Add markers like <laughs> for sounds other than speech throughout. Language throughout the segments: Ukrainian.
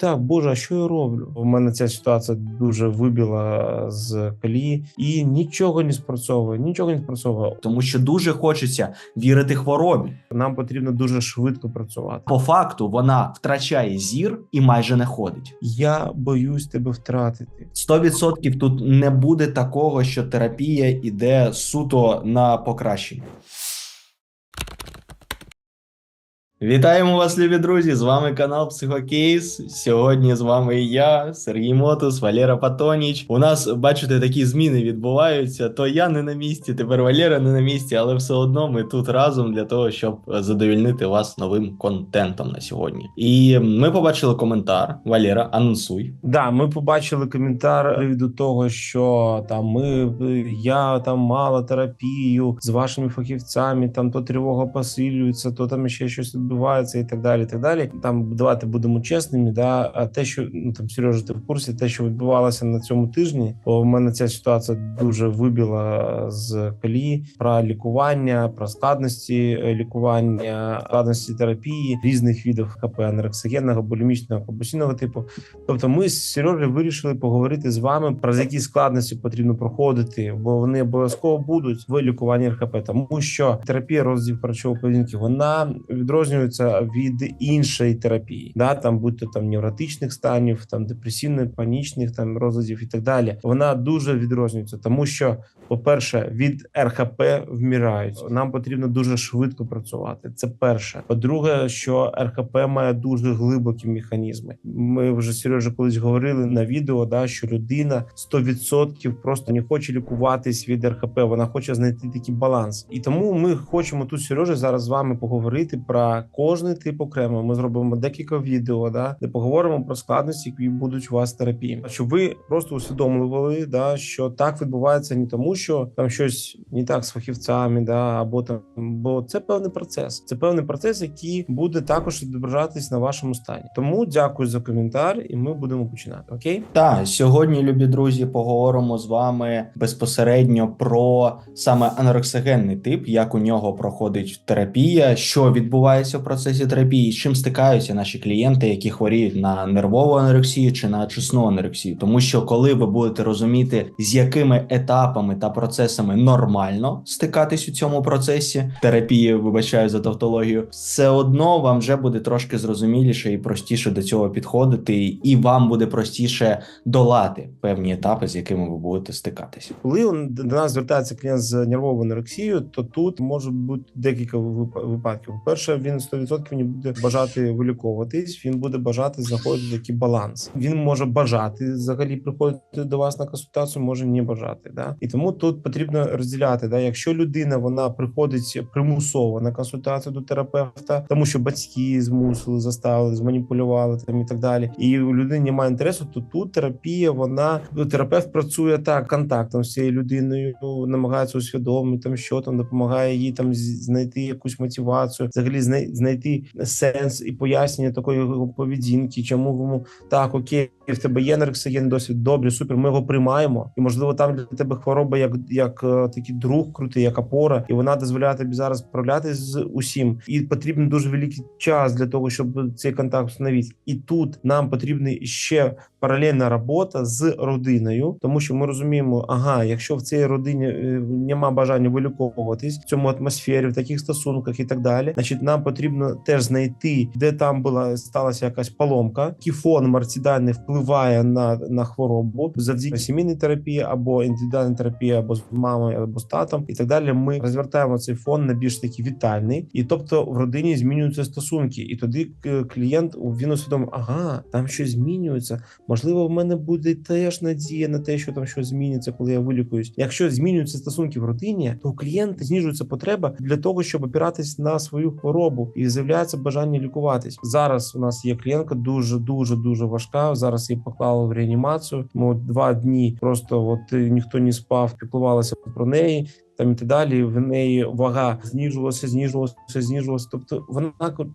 так, Боже, а що я роблю? У мене ця ситуація дуже вибіла з колії, і нічого не спрацьовує, нічого не спрацьовує. тому що дуже хочеться вірити хворобі. Нам потрібно дуже швидко працювати. По факту вона втрачає зір і майже не ходить. Я боюсь тебе втратити. 100% тут не буде такого, що терапія іде суто на покращення. Вітаємо вас, любі друзі! З вами канал Психокейс. Сьогодні з вами я, Сергій Мотус, Валера Патоніч. У нас, бачите, такі зміни відбуваються. То я не на місці, тепер Валера не на місці, але все одно ми тут разом для того, щоб задовільнити вас новим контентом на сьогодні. І ми побачили коментар. Валера, анонсуй. Да, ми побачили коментар приводу того, що там ми я там мала терапію з вашими фахівцями. Там то тривога посилюється, то там ще щось відбувається, і так далі. і Так далі. Там давайте будемо чесними. Да, а те, що ну там Сережа, ти в курсі, те, що відбувалося на цьому тижні, бо в мене ця ситуація дуже вибіла з колії про лікування, про складності е, лікування, складності терапії різних видів ХП, анорексогенного, булімічного, компульсивного типу. Тобто, ми з Сережею вирішили поговорити з вами про які складності потрібно проходити, бо вони обов'язково будуть в лікуванні РХП, тому що терапія розділів харчової поведінки вона відрознюється від іншої терапії, да там будь-то там невротичних станів, там депресивних, панічних там розладів і так далі. Вона дуже відрознюється, тому що, по-перше, від РХП вмирають. Нам потрібно дуже швидко працювати. Це перше. По-друге, що РХП має дуже глибокі механізми. Ми вже Сережа колись говорили на відео, да що людина 100% просто не хоче лікуватись від РХП. Вона хоче знайти такий баланс, і тому ми хочемо тут Сережа зараз з вами поговорити про кожний тип окремо. Ми зробимо декілька відео, да де поговоримо про складності, які будуть у вас в терапії. Щоб ви просто усвідомлювали, да що так відбувається не тому, що там щось не так з фахівцями, да або там, бо це певний процес. Це певний процес, який буде також відображатись на вашому стані. Тому дякую за коментар, і ми будемо починати. Окей, Так, сьогодні, любі друзі, поговоримо з вами безпосередньо про саме анорексогенний тип, як у нього проходить терапія, що відбувається процесі терапії, з чим стикаються наші клієнти, які хворіють на нервову анорексію чи на чесну анорексію. Тому що коли ви будете розуміти, з якими етапами та процесами нормально стикатись у цьому процесі терапії, вибачаю за тавтологію, все одно вам вже буде трошки зрозуміліше і простіше до цього підходити, і вам буде простіше долати певні етапи, з якими ви будете стикатися. коли до нас звертається клієнт з нервовою анорексією, то тут може бути декілька вип- випадків. Перше, він 100% не буде бажати виліковуватись. Він буде бажати знаходити такий баланс. Він може бажати взагалі приходити до вас на консультацію, може не бажати. Да? І тому тут потрібно розділяти. Да? Якщо людина вона приходить примусово на консультацію до терапевта, тому що батьки змусили, заставили, зманіпулювали там і так далі. І у людини немає інтересу, то тут терапія, вона ну, терапевт працює так контактом з цією людиною, намагається усвідомити там, що там допомагає їй там знайти якусь мотивацію, взагалі знайти сенс і пояснення такої поведінки, чому йому так окей, в тебе є анорексогенний досвід, добре, супер. Ми його приймаємо, і можливо там для тебе хвороба як, як е, такий друг крутий, як опора, і вона дозволяє тобі зараз справлятися з усім. І потрібен дуже великий час для того, щоб цей контакт встановити. І тут нам потрібна ще паралельна робота з родиною, тому що ми розуміємо, ага, якщо в цій родині е, нема бажання виліковуватись в цьому атмосфері, в таких стосунках і так далі, значить нам потрібно теж знайти, де там була сталася якась поломка, який фон марцідальний впливає на, на хворобу завдяки сімейній терапії або індивідуальній терапії, або з мамою, або з татом, і так далі. Ми розвертаємо цей фон на більш такий вітальний, і тобто в родині змінюються стосунки, і тоді е, клієнт він усвідомив, ага, там щось змінюється. Можливо, в мене буде теж надія на те, що там щось зміниться, коли я вилікуюсь. Якщо змінюються стосунки в родині, то у клієнта знижується потреба для того, щоб опиратись на свою хворобу, і з'являється бажання лікуватись. Зараз у нас є клієнтка дуже дуже дуже важка. Зараз її поклали в реанімацію. Ми два дні просто от е, ніхто не спав, піклувалися про неї. Там і так далі. В неї вага знижувалася, знижувалася, знижувалася. Тобто вона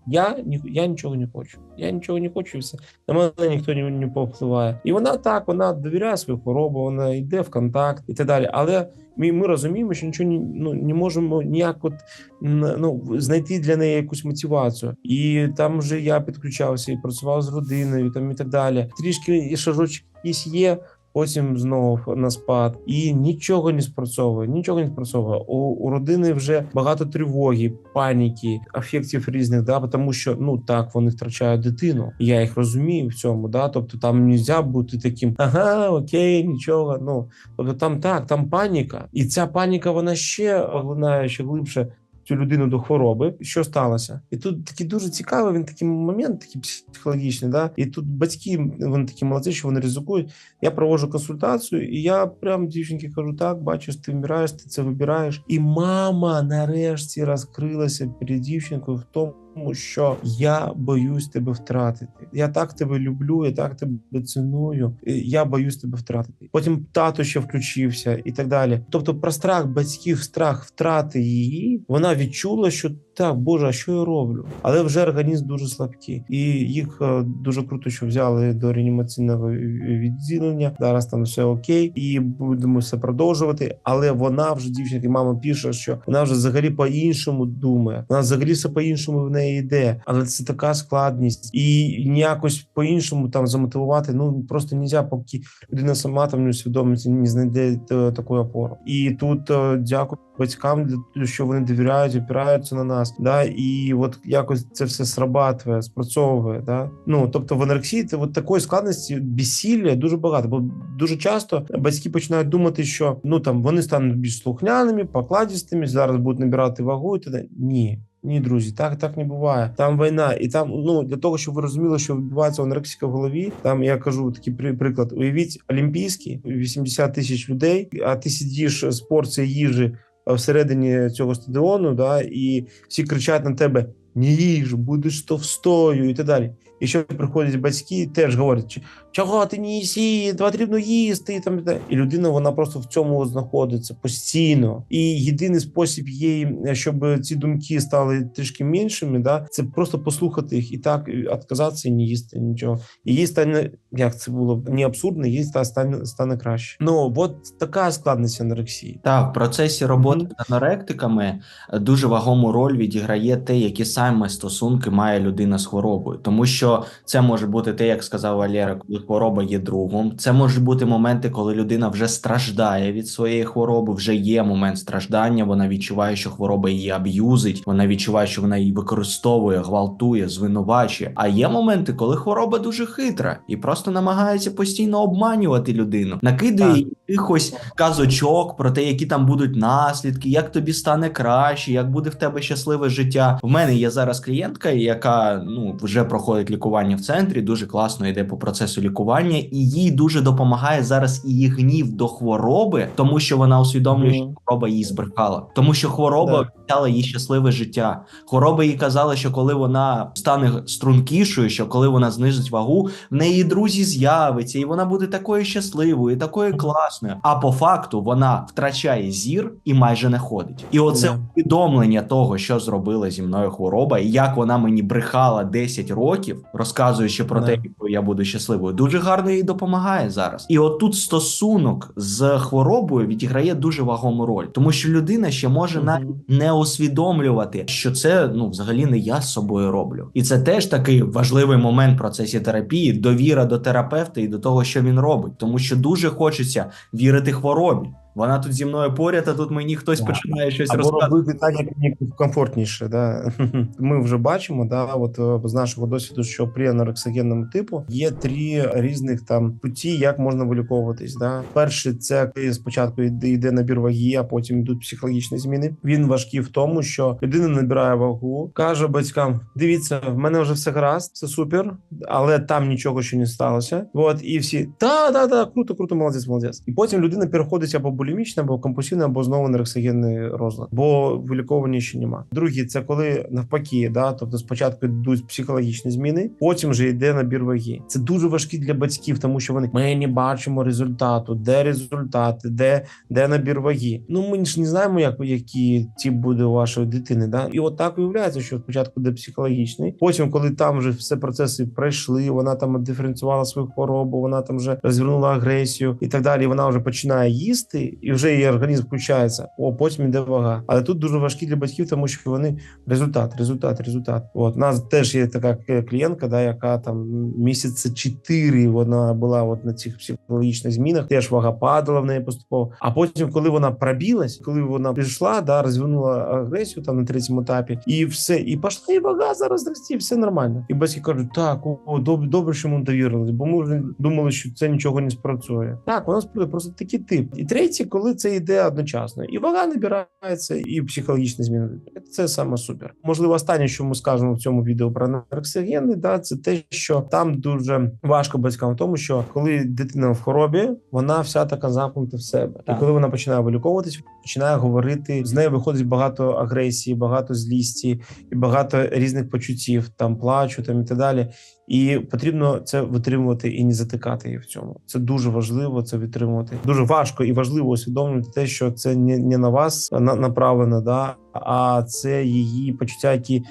я я нічого не хочу. Я нічого не хочу. і Все на мене ніхто не, не повпливає. І вона так, вона довіряє свою хворобу, вона йде в контакт і так далі. Але ми, ми розуміємо, що нічого ну, не можемо ніяк от ну, знайти для неї якусь мотивацію. І там вже я підключався і працював з родиною, там і так далі. Трішки шажочок якийсь є. Потім знову на спад, і нічого не спрацьовує. Нічого не спрацьовує. У, у родини вже багато тривоги, паніки, афектів різних, да, тому що ну так вони втрачають дитину. Я їх розумію в цьому. Да, тобто там не можна бути таким, ага, окей, нічого. Ну тобто там так, там паніка, і ця паніка вона ще поглинає ще глибше цю людину до хвороби. Що сталося? І тут такий дуже цікавий він такий момент, такий психологічний. Да? І тут батьки вони такі молодці, що вони ризикують. Я проводжу консультацію, і я прям дівчинки кажу: так, бачиш, ти вмираєш, ти це вибираєш. І мама нарешті розкрилася перед дівчинкою в тому. Що я боюсь тебе втратити. Я так тебе люблю, я так тебе ціную. Я боюсь тебе втратити. Потім тато ще включився і так далі. Тобто, про страх батьків, страх втрати її, вона відчула, що так, Боже, а що я роблю? Але вже організм дуже слабкий, і їх е, дуже круто, що взяли до реанімаційного відділення. Зараз там все окей, і будемо все продовжувати. Але вона вже дівчинка, і мама пише, що вона вже взагалі по-іншому думає. Вона взагалі все по-іншому в неї йде. Але це така складність, і ніякось по-іншому там замотивувати. Ну просто нельзя, поки людина сама там не усвідомиться, не знайде е, таку опору. І тут е, дякую батькам, що вони довіряють, опираються на нас. Да, і от якось це все срабатує, спрацьовує. Да? Ну тобто в анорексії це от такої складності безсілля дуже багато. Бо дуже часто батьки починають думати, що ну там вони стануть більш слухняними, покладістими, зараз будуть набирати вагу і т.д. Ні. Ні, друзі, так так не буває. Там війна, і там ну для того, щоб ви розуміли, що відбувається анорексика в голові. Там я кажу такий при- приклад: уявіть, олімпійський 80 тисяч людей, а ти сидиш з порцією їжі всередині цього стадіону, да, і всі кричать на тебе: не їж, будеш товстою і так далі. І що приходять батьки, теж говорять, «Ч- чого ти не їсі, потрібно їсти. І, там, і людина вона просто в цьому знаходиться постійно. І єдиний спосіб їй, щоб ці думки стали трішки меншими, да, це просто послухати їх і так відказатися і не їсти нічого. І їй стане, як це було не абсурдно, їй ста- стане, стане краще. Ну от така складність анорексії. Так, в процесі роботи з аноректиками дуже вагому роль відіграє те, які саме стосунки має людина з хворобою, тому що це може бути те, як сказав Валера, коли хвороба є другом. Це можуть бути моменти, коли людина вже страждає від своєї хвороби. Вже є момент страждання. Вона відчуває, що хвороба її аб'юзить. Вона відчуває, що вона її використовує, гвалтує, звинувачує. А є моменти, коли хвороба дуже хитра і просто намагається постійно обманювати людину, накидує їй якихось казочок про те, які там будуть наслідки, як тобі стане краще, як буде в тебе щасливе життя. В мене є зараз клієнтка, яка ну вже проходить лікування в центрі, дуже класно йде по процесу лікування, і їй дуже допомагає зараз її гнів до хвороби, тому що вона усвідомлює, що хвороба її збрехала, тому що хвороба обіцяла їй щасливе життя. Хвороба їй казала, що коли вона стане стрункішою, що коли вона знизить вагу, в неї друзі з'явиться, і вона буде такою щасливою, і такою класною. А по факту вона втрачає зір і майже не ходить. І оце усвідомлення того, що зробила зі мною хвороба, і як вона мені брехала 10 років, розказуючи про Да. те, що я буду щасливою, дуже гарно їй допомагає зараз. І отут стосунок з хворобою відіграє дуже вагому роль, тому що людина ще може Мгм. навіть не усвідомлювати, що це ну взагалі не я з собою роблю, і це теж такий важливий момент в процесі терапії довіра до терапевта і до того, що він робить, тому що дуже хочеться вірити хворобі. Вона тут зі мною поряд, а тут мені хтось Да. починає щось Або розказувати. так, як мені комфортніше. Да? <laughs> Ми вже бачимо, да, от е, з нашого досвіду, що при анорексогенному типу є три різних там путі, як можна виліковуватись. Да? Перший це коли спочатку йде, йде набір ваги, а потім йдуть психологічні зміни. Він важкий в тому, що людина набирає вагу, каже батькам: дивіться, в мене вже все гаразд, все супер, але там нічого ще не сталося. От і всі та да, да, круто, круто, молодець, молодець. І потім людина переходить або булімічний, або компульсивний, або знову нерексогенний розлад, бо виліковування ще нема. Другий це коли навпаки, да, тобто спочатку йдуть психологічні зміни, потім вже йде набір ваги. Це дуже важкі для батьків, тому що вони ми не бачимо результату, де результати, де, де набір ваги. Ну ми ж не знаємо, як який тип буде у вашої дитини. Да? І от виявляється, що спочатку йде психологічний, потім, коли там вже все процеси пройшли, вона там диференціювала свою хворобу, вона там вже розвернула агресію і так далі. Вона вже починає їсти, і вже її організм включається. О, потім йде вага. Але тут дуже важкі для батьків, тому що вони результат, результат, результат. От у нас теж є така клієнтка, да, яка там місяці чотири вона була от на цих психологічних змінах. Теж вага падала в неї поступово. А потім, коли вона пробілась, коли вона пішла, да розвернула агресію там на третьому етапі, і все, і пішла і вага зараз рости, все нормально. І батьки кажуть, так о, добре, що ми довірились, бо ми вже думали, що це нічого не спрацює. Так, вона спрацює, просто такий тип. І третє, коли це йде одночасно, і вага набирається, і психологічні зміни. Це саме супер. Можливо, останнє, що ми скажемо в цьому відео про нарксигени, да, це те, що там дуже важко батькам в тому, що коли дитина в хворобі, вона вся така замкнута в себе, Так. і коли вона починає виліковуватись, починає говорити з нею виходить багато агресії, багато злісті і багато різних почуттів, там плачу, там і так далі. І потрібно це витримувати і не затикати її в цьому. Це дуже важливо це витримувати. Дуже важко і важливо усвідомлювати те, що це не, не на вас на, направлено, да а це її почуття, які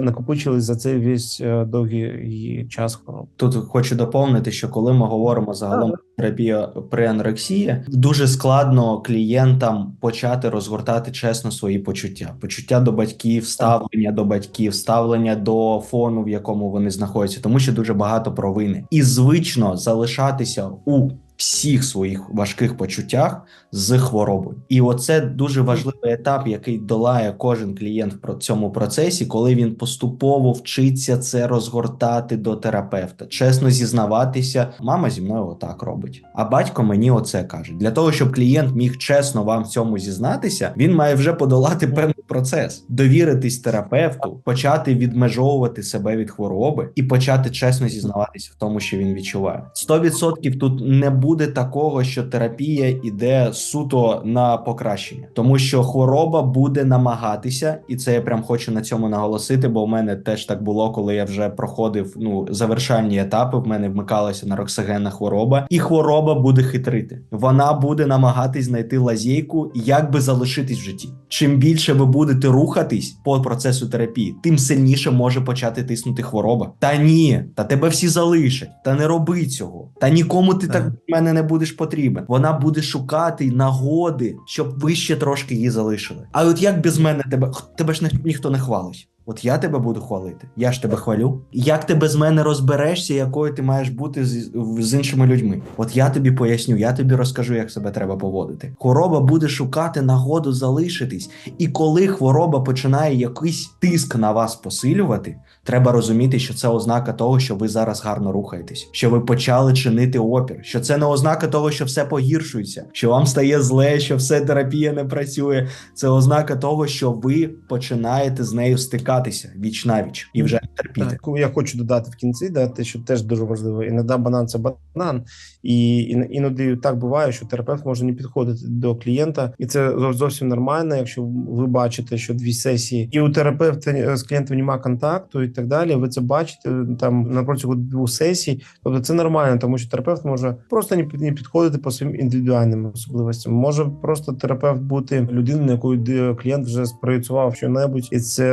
накопичились за цей весь е, довгий її час хвороби. Тут хочу доповнити, що коли ми говоримо загалом про терапію при анорексії, дуже складно клієнтам почати розгортати чесно свої почуття: почуття до батьків, ставлення до батьків, ставлення до фону, в якому вони знаходяться, тому що дуже багато провини, і звично залишатися у всіх своїх важких почуттях з хворобою. І оце дуже важливий етап, який долає кожен клієнт в цьому процесі, коли він поступово вчиться це розгортати до терапевта, чесно зізнаватися, мама зі мною отак робить. А батько мені оце каже. Для того, щоб клієнт міг чесно вам в цьому зізнатися, він має вже подолати певний процес, довіритись терапевту, почати відмежовувати себе від хвороби і почати чесно зізнаватися в тому, що він відчуває. 100% тут не буде такого, що терапія іде суто на покращення, тому що хвороба буде намагатися, і це я прям хочу на цьому наголосити, бо в мене теж так було, коли я вже проходив ну завершальні етапи. В мене вмикалася нароксогенна хвороба, і хвороба буде хитрити. Вона буде намагатись знайти лазейку, як би залишитись в житті. Чим більше ви будете рухатись по процесу терапії, тим сильніше може почати тиснути хвороба. Та ні, та тебе всі залишать. Та не роби цього. Та нікому ти так Так. в мене не будеш потрібен. Вона буде шукати нагоди, щоб ви ще трошки її залишили. А от як без мене тебе тебе ж ні- ніхто не хвалить. От я тебе буду хвалити, я ж тебе хвалю. Як ти без мене розберешся, якою ти маєш бути з, з іншими людьми? От я тобі поясню, я тобі розкажу, як себе треба поводити. Хвороба буде шукати нагоду залишитись, і коли хвороба починає якийсь тиск на вас посилювати, треба розуміти, що це ознака того, що ви зараз гарно рухаєтесь, що ви почали чинити опір, що це не ознака того, що все погіршується, що вам стає зле, що все терапія не працює. Це ознака того, що ви починаєте з нею стикатися віч навіч і вже терпіти. Так, я хочу додати в кінці, да, те, що теж дуже важливо. Іноді банан це банан, і іноді так буває, що терапевт може не підходити до клієнта, і це зовсім нормально, якщо ви бачите, що дві сесії, і у терапевта е, з клієнтом немає контакту і так далі. Ви це бачите там на протягом двох сесій. Тобто це нормально, тому що терапевт може просто не підходити по своїм індивідуальним особливостям. Може просто терапевт бути людиною, якою клієнт вже спроєцував що-небудь, і це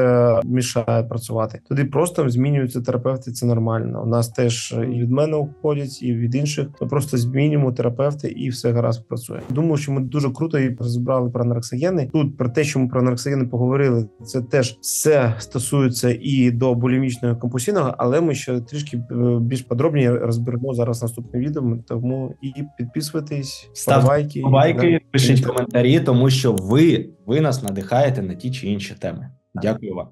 мішає працювати. Тоді просто змінюються терапевти. Це нормально. У нас теж і від мене уходять, і від інших. Ми просто змінюємо терапевти, і все гаразд працює. Думаю, що ми дуже круто і розібрали про анорексогени. Тут про те, що ми про анорексогени поговорили, це теж все стосується і до булімічного компульсивного, але ми ще трішки е, більш подробні розберемо зараз наступне відео. Тому і підписуйтесь, Ставте Лайки, да. пишіть коментарі, тому що ви, ви нас надихаєте на ті чи інші теми. Дякую вам.